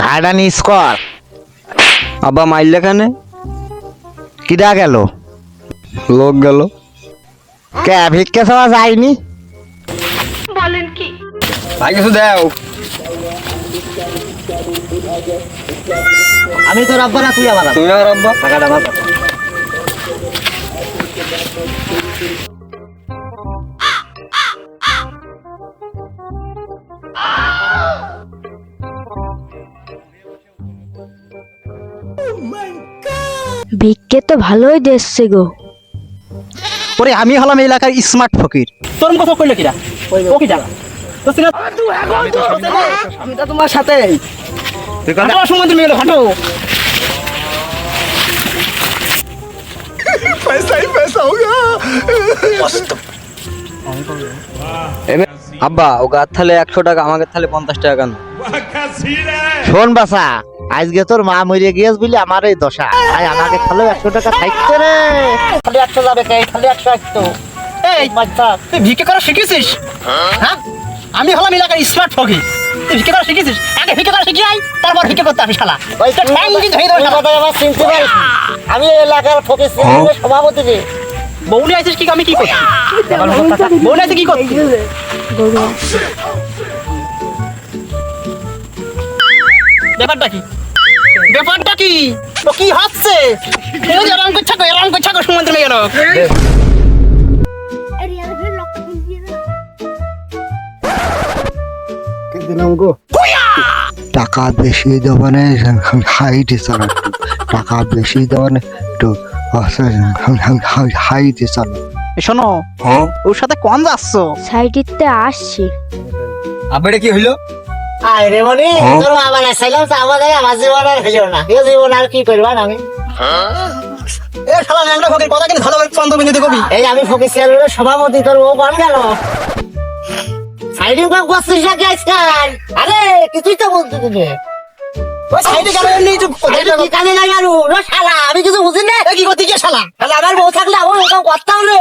ঘাড়া নিস কর আব্বা মাইলে খানে কিরা গেল? লোক গেল। কে ভিক্ষে চাওয়া যায়নি? ভাই কিছু দেও। আমি তো রাব্বা না তুই আমার তুমি আর আব্বা। টাকাটা আমার। ভিক্ষে তো ভালোই দেখছে গো। ওরে আমি হলাম এলাকার স্মার্ট ফকির। তোর কথা কইলো কিরা? ও কি জানা? তো আমি তো তোমার সাথে। হাঁটো সময় তুমি হাঁটো। আব্বা ও গাছ থালে একশো টাকা আমাকে থালে পঞ্চাশ টাকা কেন? শোন বাসা আজকে তোর মা মরে গিয়েছ বলে আমার এই দশা। তাই আমাকে খালো একশো টাকা থাকতে রে। খালি একশো যাবে কে? খালি একশো একশো। এই তুই ভিক্ষে করা শিখেছিস? হ্যাঁ? আমি হলাম এলাকার স্মার্ট ফকি তুই ভিক্ষে করা শিখেছিস? আগে করা শিখি আই তারপর করতে আসি শালা। ওই তোর ঠ্যাং দিন ধরে দেবো শালা। আমার চিনতে পারিস। আমি এলাকার সভাপতি রে। আইছিস কি আমি কি করছি? বউনি আইছে কি করছি? ব্যাপারটা কি? ব্যাপারটা কি? তো কি হচ্ছে এরকম করছে এরকম করছে গো, সমুদ্র মেয়ে লোক টাকা বেশি দেবো না হাইটে চালো। টাকা বেশি দেবো না একটু হাইটে চালো। শোনো ওর সাথে কোন যাচ্ছ? সাইডিতে আসছি। আব্বাটা কি হইল? আরে মনি তোর আমার জীবন আর হইল না। এই জীবন আর কি করবা আমি এ শালা ন্যাংরা ফকির কথা কিন্তু ভালো চন্দ্র বিন্দু কবি। এই আমি ফকির ছিলাম সভাপতি তোর ও কোন গেল? সাইডিং কাম করছিস নাকি আজকাল? আরে কিছুই তো বলতে তুমি শালা আমি কিছু বুঝি না কি করতে গিয়ে শালা? আমার বউ থাকলে আমার ওরকম করতাম রে।